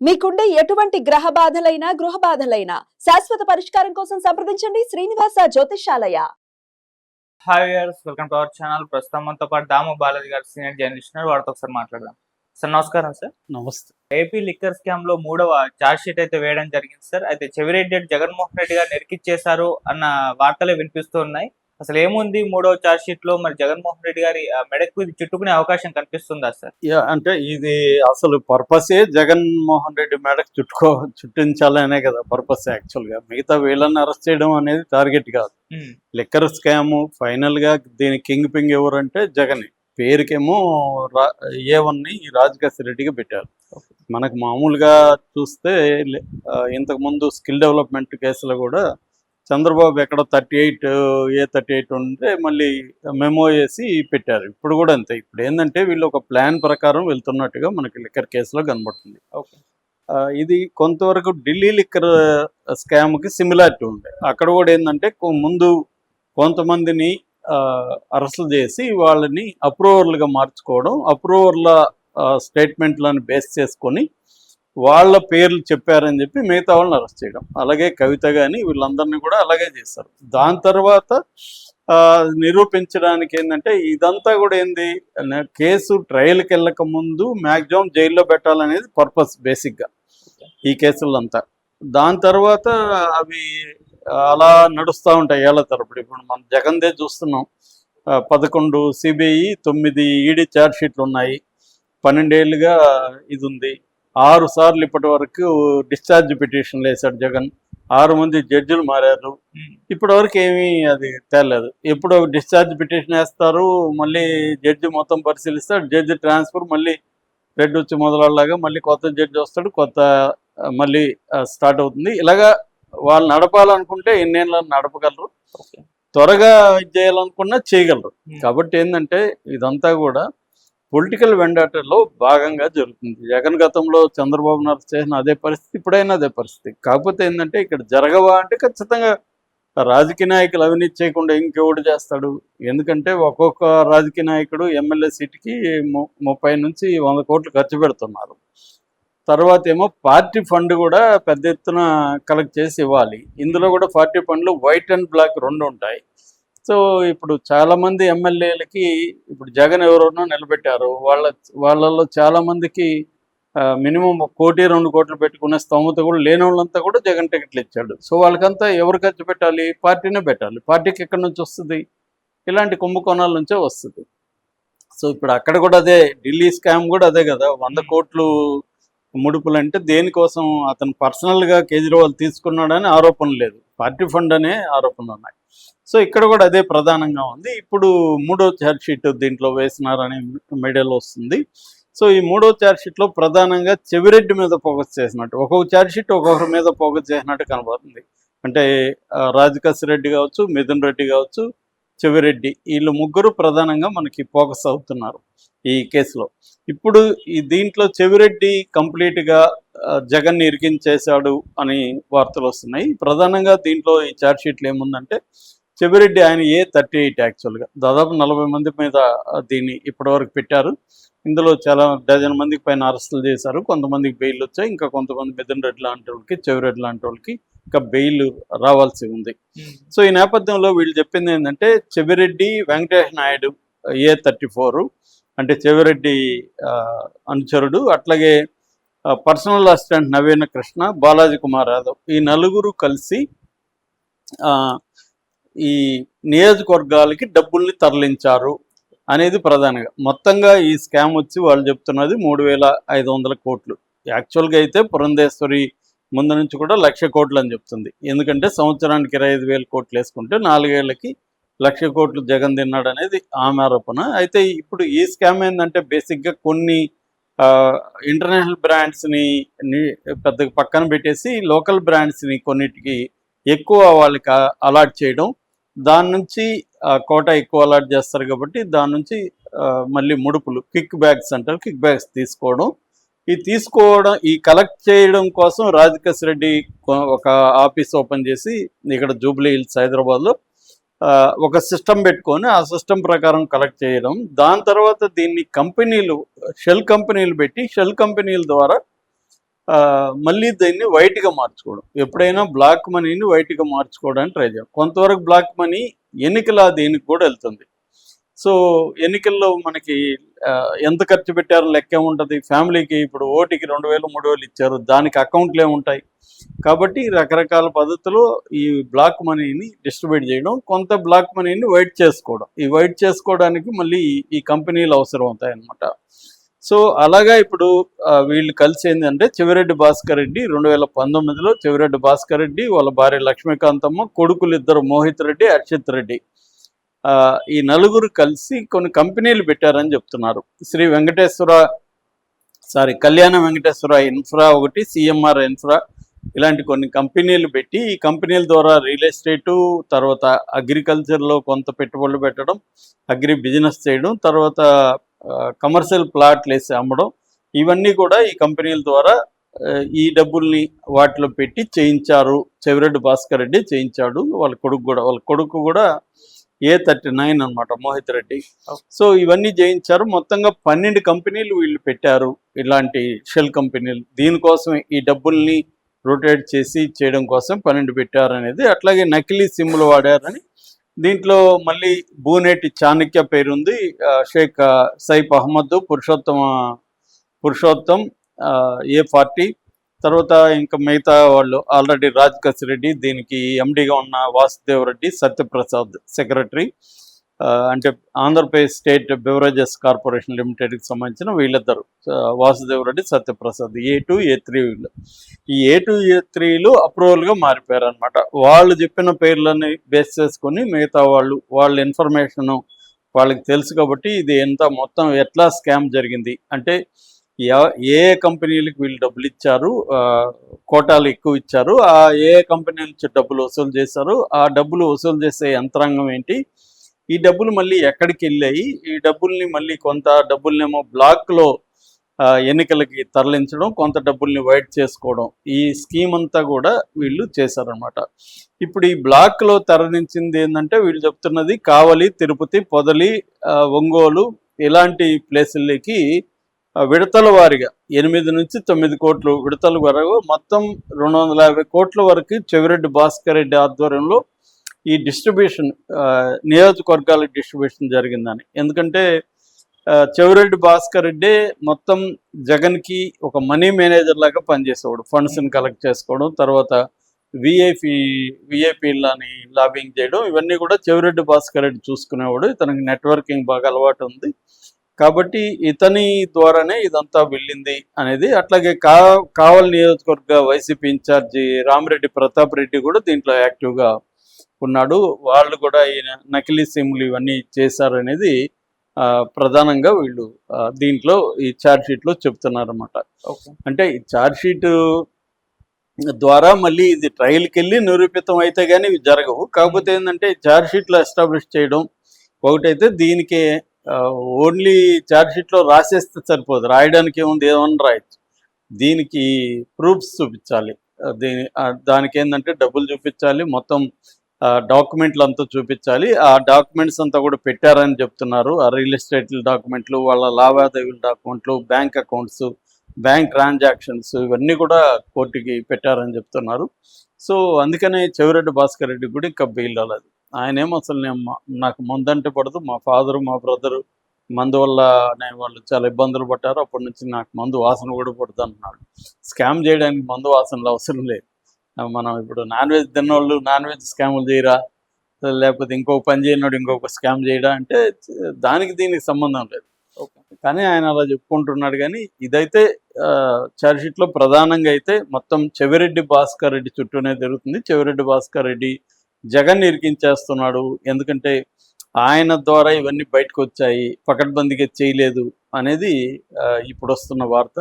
మీకుండే ఎటువంటి గ్రహ బాధలైనా గృహ బాధలైనా శాశ్వత పరిష్కారం కోసం సంప్రదించండి Srinivasa Jyotishalaya hi viewers welcome to our channel ప్రస్తుతం మనతో పాటు దాము బాలాజీ గారు సీనియర్ జర్నలిస్ట్ ఉన్నారు. వారితో ఒకసారి మాట్లాడదాం. సార్ నమస్కారం సార్. నమస్తే. ఏపీ లిక్కర్ స్కామ్లో మూడవ చార్జ్ షీట్ అయితే వేయడం జరిగింది సార్. అయితే చెవిరెడ్డి రెడ్డి జగన్మోహన్ రెడ్డి గారు నెరికిచ్చేశారు అన్న వార్తలే వినిపిస్తూ ఉన్నాయి. అసలు ఏముంది మూడవ చార్జ్ షీట్లో మరి జగన్మోహన్ రెడ్డి గారి మెడకు ఇది చుట్టుకునే అవకాశం కనిపిస్తుందా సార్? అంటే ఇది అసలు పర్పసే జగన్మోహన్ రెడ్డి మేడకు చుట్టుకో చుట్టించాలనే కదా పర్పస్ యాక్చువల్గా మిగతా వీళ్ళని అరెస్ట్ చేయడం అనేది టార్గెట్ కాదు. లిక్కర్ స్కామ్ ఫైనల్గా దీని కింగ్ పింగ్ ఎవరంటే జగన్. పేరుకేమో రా ఏ ని రాజకేశ్ రెడ్డికి పెట్టారు. మనకు మామూలుగా చూస్తే ఇంతకు ముందు స్కిల్ డెవలప్మెంట్ కేసులో కూడా చంద్రబాబు ఎక్కడ thirty eight A thirty eight ఉంటే మళ్ళీ మెమో వేసి పెట్టారు. ఇప్పుడు కూడా అంతే. ఇప్పుడు ఏంటంటే వీళ్ళు ఒక ప్లాన్ ప్రకారం వెళ్తున్నట్టుగా మనకి లిక్కర్ కేసులో కనబడుతుంది. ఓకే. ఆ, ఇది కొంతవరకు ఢిల్లీ లిక్కర్ స్కామ్కి సిమిలారిటీ ఉంది. అక్కడ కూడా ఏంటంటే ముందు కొంతమందిని అరెస్టులు చేసి వాళ్ళని అప్రూవర్లుగా మార్చుకోవడం అప్రూవర్ల స్టేట్మెంట్లను బేస్ చేసుకొని వాళ్ళ పేర్లు చెప్పారని చెప్పి మిగతా వాళ్ళని అరెస్ట్ చేయడం. అలాగే కవిత కానీ వీళ్ళందరినీ కూడా అలాగే చేస్తారు దాని తర్వాత ఆ, నిరూపించడానికి ఏంటంటే ఇదంతా కూడా ఏంది? కేసు ట్రయల్కి వెళ్ళక ముందు మ్యాక్సిమం జైల్లో పెట్టాలనేది పర్పస్ బేసిక్గా ఈ కేసులంతా. దాని తర్వాత అవి అలా నడుస్తూ ఉంటాయి ఏళ్ళ తరపుడు ఇప్పుడు మనం జగన్దే చూస్తున్నాం. పదకొండు సిబిఐ తొమ్మిది ఈడీ ఛార్జ్ షీట్లు ఉన్నాయి. పన్నెండేళ్ళుగా ఇది ఉంది. ఆరు సార్లు ఇప్పటి వరకు డిశ్చార్జ్ పిటిషన్లు వేశాడు జగన్. ఆరు మంది జడ్జిలు మారారు. ఇప్పటి వరకు ఏమీ అది తేలేదు. ఎప్పుడు డిశ్చార్జ్ పిటిషన్ వేస్తారు మళ్ళీ జడ్జి మొత్తం పరిశీలిస్తాడు జడ్జి ట్రాన్స్ఫర్ మళ్ళీ రెడ్ వచ్చి మొదలలాగా మళ్ళీ కొత్త జడ్జి వస్తాడు కొత్త మళ్ళీ స్టార్ట్ అవుతుంది. ఇలాగా వాళ్ళు నడపాలనుకుంటే ఎన్నేళ్ళు నడపగలరు. త్వరగా ఇది చేయాలనుకున్నా చేయగలరు. కాబట్టి ఏంటంటే ఇదంతా కూడా పొలిటికల్ వెండాటలో భాగంగా జరుగుతుంది. జగన్ గతంలో చంద్రబాబు నాయుడు చేసిన అదే పరిస్థితి ఇప్పుడైనా అదే పరిస్థితి. కాకపోతే ఏంటంటే ఇక్కడ జరగవా అంటే ఖచ్చితంగా రాజకీయ నాయకులు అవినీతి చేయకుండా ఇంకెవడు చేస్తాడు? ఎందుకంటే ఒక్కొక్క రాజకీయ నాయకుడు ఎమ్మెల్యే సీట్కి ము- ముప్పై నుంచి వంద కోట్లు ఖర్చు పెడుతున్నారు. తర్వాత ఏమో పార్టీ ఫండ్ కూడా పెద్ద ఎత్తున కలెక్ట్ చేసి ఇవ్వాలి. ఇందులో కూడా పార్టీ ఫండ్లు వైట్ అండ్ బ్లాక్ రెండు ఉంటాయి. సో ఇప్పుడు చాలా మంది ఎమ్మెల్యేలకి ఇప్పుడు జగన్ ఎవరెవరినో నిలబెట్టారు. వాళ్ళ వాళ్ళల్లో చాలా మందికి మినిమం కోటి రెండు కోట్లు పెట్టుకునే స్తోమత కూడా లేని వాళ్ళంతా కూడా జగన్ టికెట్లు ఇచ్చాడు. సో వాళ్ళకంతా ఎవరు ఖర్చు పెట్టాలి? పార్టీనే పెట్టాలి. పార్టీకి ఎక్కడి నుంచి వస్తుంది? ఇలాంటి కుంభకోణాల నుంచే వస్తుంది. సో ఇప్పుడు అక్కడ కూడా అదే ఢిల్లీ స్కామ్ కూడా అదే కదా. వంద కోట్లు ముడుపులు అంటే దేనికోసం అతను పర్సనల్గా కేజ్రీవాల్ తీసుకున్నాడని ఆరోపణ లేదు. పార్టీ ఫండ్ అనే ఆరోపణలు ఉన్నాయి. సో ఇక్కడ కూడా అదే ప్రధానంగా ఉంది. ఇప్పుడు మూడో ఛార్జ్ షీట్ దీంట్లో వేసినారని మెడల్ వస్తుంది. సో ఈ మూడో ఛార్జ్ షీట్లో ప్రధానంగా చెవిరెడ్డి మీద ఫోకస్ చేసినట్టు ఒక్కొక్క ఛార్జ్ షీట్ ఒక్కొక్కరి మీద ఫోకస్ చేసినట్టు కనబడుతుంది. అంటే ఆ, రెడ్డి కావచ్చు మిథున్ రెడ్డి కావచ్చు చెవిరెడ్డి వీళ్ళు ముగ్గురు ప్రధానంగా మనకి ఫోకస్ అవుతున్నారు ఈ కేసులో. ఇప్పుడు ఈ దీంట్లో చెవిరెడ్డి కంప్లీట్గా ఆ, జగన్ ఇరికించేశాడు అని వార్తలు వస్తున్నాయి. ప్రధానంగా దీంట్లో ఈ ఛార్జ్ షీట్లు ఏముందంటే చెవిరెడ్డి ఆయన ఏ థర్టీ ఎయిట్ యాక్చువల్గా? దాదాపు నలభై మంది మీద దీన్ని ఇప్పటివరకు పెట్టారు. ఇందులో చాలా డజన్ మందికి పైన అరెస్టులు చేశారు. కొంతమందికి బెయిల్ వచ్చాయి. ఇంకా కొంతమంది మిథున్ రెడ్డి లాంటి వాళ్ళకి చెవిరెడ్డి లాంటి వాళ్ళకి ఇంకా బెయిల్ రావాల్సి ఉంది. ఉమ్, సో ఈ నేపథ్యంలో వీళ్ళు చెప్పింది ఏంటంటే Chevireddy Venkatesh Naidu A thirty four అంటే చెవిరెడ్డి అనుచరుడు అట్లాగే పర్సనల్ అసిస్టెంట్ నవీన కృష్ణ బాలాజీ కుమార్ యాదవ్ ఈ నలుగురు కలిసి ఆ, ఈ నియోజకవర్గాలకి డబ్బుల్ని తరలించారు అనేది ప్రధానంగా. మొత్తంగా ఈ స్కామ్ వచ్చి వాళ్ళు చెప్తున్నది మూడు వేల ఐదు వందల కోట్లు. యాక్చువల్గా అయితే పురంధేశ్వరి ముందు నుంచి కూడా లక్ష కోట్లు అని చెప్తుంది. ఎందుకంటే సంవత్సరానికి ఇరవై ఐదు వేల కోట్లు వేసుకుంటే నాలుగేళ్ళకి లక్ష కోట్లు జగన్ తిన్నాడు అనేది ఆమె ఆరోపణ. అయితే ఇప్పుడు ఈ స్కామ్ ఏంటంటే బేసిక్గా కొన్ని ఇంటర్నేషనల్ బ్రాండ్స్ని పెద్ద పక్కన పెట్టేసి లోకల్ బ్రాండ్స్ని కొన్నిటికి ఎక్కువ వాళ్ళకి అలాట్ చేయడం దాని నుంచి కోట ఎక్కువ అలాట్ చేస్తారు కాబట్టి దాని నుంచి మళ్ళీ ముడుపులు కిక్ బ్యాగ్స్ అంటారు కిక్ బ్యాగ్స్ తీసుకోవడం. ఈ తీసుకోవడం ఈ కలెక్ట్ చేయడం కోసం రాజకేశ్ రెడ్డి ఒక ఆఫీస్ ఓపెన్ చేసి ఇక్కడ జూబ్లీ హిల్స్ హైదరాబాద్లో ఒక సిస్టమ్ పెట్టుకొని ఆ సిస్టమ్ ప్రకారం కలెక్ట్ చేయడం. దాని తర్వాత దీన్ని కంపెనీలు షెల్ కంపెనీలు పెట్టి షెల్ కంపెనీల ద్వారా మళ్ళీ దీన్ని వైట్గా మార్చుకోవడం. ఎప్పుడైనా బ్లాక్ మనీని వైట్గా మార్చుకోవడానికి ట్రై చేయాలి. కొంతవరకు బ్లాక్ మనీ ఎన్నికల దేనికి కూడా వెళ్తుంది. సో ఎన్నికల్లో మనకి ఎంత ఖర్చు పెట్టారో లెక్క ఉంటుంది ఫ్యామిలీకి ఇప్పుడు ఓటికి రెండు వేలు మూడు వేలు ఇచ్చారు. దానికి అకౌంట్లు ఏముంటాయి? కాబట్టి రకరకాల పద్ధతులు ఈ బ్లాక్ మనీని డిస్ట్రిబ్యూట్ చేయడం కొంత బ్లాక్ మనీని వైట్ చేసుకోవడం. ఈ వైట్ చేసుకోవడానికి మళ్ళీ ఈ- ఈ కంపెనీలు అవసరం అవుతాయి అన్నమాట సో అలాగా ఇప్పుడు వీళ్ళు కలిసి ఏంటంటే చెవిరెడ్డి భాస్కర్ రెడ్డి రెండు వేల పంతొమ్మిదిలో చెవిరెడ్డి భాస్కర్ రెడ్డి వాళ్ళ భార్య లక్ష్మీకాంతమ్మ కొడుకులు ఇద్దరు మోహిత్ రెడ్డి అర్షిత్ రెడ్డి. ఈ నలుగురు కలిసి కొన్ని కంపెనీలు పెట్టారని చెప్తున్నారు. శ్రీ వెంకటేశ్వర సారీ కళ్యాణ వెంకటేశ్వర ఇన్ఫ్రా ఒకటి సిఎంఆర్ ఇన్ఫ్రా ఇలాంటి కొన్ని కంపెనీలు పెట్టి ఈ కంపెనీల ద్వారా రియల్ ఎస్టేటు తర్వాత అగ్రికల్చర్లో కొంత పెట్టుబడులు పెట్టడం అగ్రి బిజినెస్ చేయడం తర్వాత కమర్షియల్ ప్లాట్లు వేసి అమ్మడం ఇవన్నీ కూడా ఈ కంపెనీల ద్వారా ఈ డబ్బుల్ని వాటిలో పెట్టి చేయించారు. చెవిరెడ్డి భాస్కర్ రెడ్డి చేయించాడు. వాళ్ళ కొడుకు కూడా వాళ్ళ కొడుకు కూడా ఏ థర్టీ నైన్ అనమాట మోహిత్ రెడ్డి. సో ఇవన్నీ చేయించారు. మొత్తంగా పన్నెండు కంపెనీలు వీళ్ళు పెట్టారు ఇలాంటి షెల్ కంపెనీలు. దీనికోసం ఈ డబ్బుల్ని రొటేట్ చేసి చేయడం కోసం పన్నెండు పెట్టారు అనేది అట్లాగే నకిలీ సిమ్లు వాడారని దీంట్లో మళ్ళీ బూనేటి చాణక్య పేరుంది. ఆ, షేక్ సైఫ్ అహ్మద్ పురుషోత్తమ పురుషోత్తం ఆ, ఏ పార్టీ. తర్వాత ఇంకా మిగతా వాళ్ళు ఆల్రెడీ రాజ్ రెడ్డి దీనికి ఎండిగా ఉన్న వాసుదేవ్ రెడ్డి సత్యప్రసాద్ సెక్రటరీ. అంటే ఆంధ్రప్రదేశ్ స్టేట్ బెవరేజెస్ కార్పొరేషన్ లిమిటెడ్కి సంబంధించిన వీళ్ళిద్దరు. Vasudev Reddy Satyaprasad A two A three వీళ్ళు. ఈ ఏ టూ ఏ త్రీలు అప్రూవల్గా మారిపోయారు అనమాట వాళ్ళు చెప్పిన పేర్లని బేస్ చేసుకొని మిగతా వాళ్ళు వాళ్ళ ఇన్ఫర్మేషను వాళ్ళకి తెలుసు కాబట్టి ఇది ఎంత మొత్తం ఎట్లా స్కామ్ జరిగింది. అంటే ఏ కంపెనీలకు వీళ్ళు డబ్బులు ఇచ్చారు ఆ, కోటాలు ఎక్కువ ఇచ్చారు ఆ ఏ కంపెనీ నుంచి డబ్బులు వసూలు చేశారు ఆ డబ్బులు వసూలు చేసే యంత్రాంగం ఏంటి ఈ డబ్బులు మళ్ళీ ఎక్కడికి వెళ్ళాయి? ఈ డబ్బుల్ని మళ్ళీ కొంత డబ్బులనేమో బ్లాక్లో ఎన్నికలకి తరలించడం కొంత డబ్బుల్ని వైట్ చేసుకోవడం. ఈ స్కీమ్ అంతా కూడా వీళ్ళు చేశారనమాట ఇప్పుడు ఈ బ్లాక్లో తరలించింది ఏంటంటే వీళ్ళు చెప్తున్నది కావలి తిరుపతి పొదలి ఆ, ఒంగోలు ఇలాంటి ప్లేసులకి విడతల వారిగా ఎనిమిది నుంచి తొమ్మిది కోట్లు విడతల వరకు మొత్తం రెండు వందల యాభై కోట్ల వరకు చెవిరెడ్డి భాస్కర్ రెడ్డి ఆధ్వర్యంలో ఈ డిస్ట్రిబ్యూషన్ నియోజకవర్గాల డిస్ట్రిబ్యూషన్ జరిగిందని. ఎందుకంటే చెవిరెడ్డి భాస్కర్ రెడ్డి మొత్తం జగన్కి ఒక మనీ మేనేజర్ లాగా పనిచేసేవాడు. ఫండ్స్ని కలెక్ట్ చేసుకోవడం తర్వాత విఐపి విఐపీలని లాబింగ్ చేయడం ఇవన్నీ కూడా చెవిరెడ్డి భాస్కర్ రెడ్డి చూసుకునేవాడు. ఇతనికి నెట్వర్కింగ్ బాగా అలవాటు ఉంది. కాబట్టి ఇతని ద్వారానే ఇదంతా వెళ్ళింది అనేది అట్లాగే కా కావల్ నియోజకవర్గ వైసీపీ ఇన్ఛార్జి రామిరెడ్డి ప్రతాప్ రెడ్డి కూడా దీంట్లో యాక్టివ్గా ఉన్నాడు వాళ్ళు కూడా ఈ నకిలీ సిమ్లు ఇవన్నీ చేశారనేది ప్రధానంగా వీళ్ళు దీంట్లో ఈ ఛార్జ్ షీట్లో చెప్తున్నారు అనమాట ఓకే. అంటే ఈ ఛార్జ్ షీట్ ద్వారా మళ్ళీ ఇది ట్రయల్కి వెళ్ళి నిరూపితం అయితే కానీ ఇవి జరగవు. కాకపోతే ఏంటంటే ఛార్జ్ షీట్లో ఎస్టాబ్లిష్ చేయడం ఒకటైతే దీనికి ఓన్లీ ఛార్జ్ షీట్లో రాసేస్తే సరిపోదు. రాయడానికి ఏముంది? ఏమన్నా రాయొచ్చు. దీనికి ప్రూఫ్స్ చూపించాలి. దీని దానికి ఏంటంటే డబ్బులు చూపించాలి. మొత్తం డాక్యుమెంట్లు అంతా చూపించాలి. ఆ డాక్యుమెంట్స్ అంతా కూడా పెట్టారని చెప్తున్నారు. ఆ రియల్ ఎస్టేట్ డాక్యుమెంట్లు వాళ్ళ లావాదేవీల డాక్యుమెంట్లు బ్యాంక్ అకౌంట్స్ బ్యాంక్ ట్రాన్సాక్షన్స్ ఇవన్నీ కూడా కోర్టుకి పెట్టారని చెప్తున్నారు. సో అందుకనే చెవిరెడ్డి భాస్కర్ రెడ్డి కూడా ఇంకా బెయిల్ రాలేదు ఆయన ఏమో అసలు నేను నాకు మందంటే పడదు. మా ఫాదరు మా బ్రదరు మందు వల్ల నేను వాళ్ళు చాలా ఇబ్బందులు పడ్డారు. అప్పటి నుంచి నాకు మందు వాసన కూడా పడుతుంది అన్నాడు. స్కామ్ చేయడానికి మందు వాసనలు అవసరం లేదు. మనం ఇప్పుడు నాన్ వెజ్ తిన్నోళ్ళు నాన్ వెజ్ స్కాములు చేయరా? లేకపోతే ఇంకొక పని చేయనోడు ఇంకొక స్కామ్ చేయడా? అంటే దానికి దీనికి సంబంధం లేదు. కానీ ఆయన అలా చెప్పుకుంటున్నాడు కానీ ఇదైతే షీట్లో ప్రధానంగా అయితే మొత్తం చెవిరెడ్డి భాస్కర్ రెడ్డి చుట్టూనే జరుగుతుంది. చెవిరెడ్డి భాస్కర్ రెడ్డి జగన్ ఇరికించేస్తున్నాడు. ఎందుకంటే ఆయన ద్వారా ఇవన్నీ బయటకు వచ్చాయి. పకడ్బందీగా చేయలేదు అనేది ఇప్పుడు వస్తున్న వార్త.